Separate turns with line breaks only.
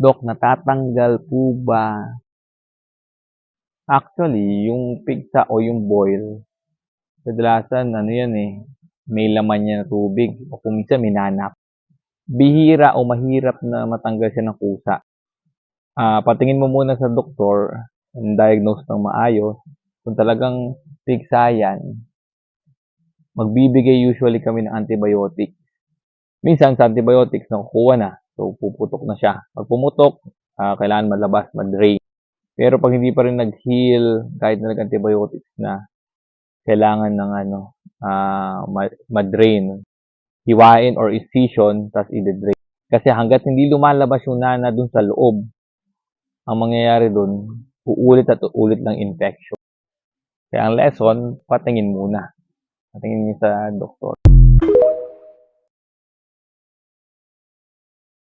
Dok, natatanggal po ba? Actually, yung pigsa o yung boil, kadalasan ano yan eh, may laman yan na tubig o kung minsan may nanap. Bihira o mahirap na matanggal siya ng kusa. Ah, patingin mo muna sa doktor, diagnose ng maayos. Kung talagang pigsa yan, magbibigay usually kami ng antibiotics. Minsan sa antibiotics nakukuha na. So, puputok na siya. Pag pumutok, ah, kailangan malabas, mag-drain. Pero pag hindi pa rin nag-heal, kahit na nag-antibiotics na, kailangan ng ano, ma- ma-drain. Hiwain or incision, tapos i-drain. Kasi hanggat hindi lumalabas yung nana dun sa loob, ang mangyayari dun, uulit at uulit ng infection. Kaya ang lesson, patingin muna. Patingin niyo sa doktor.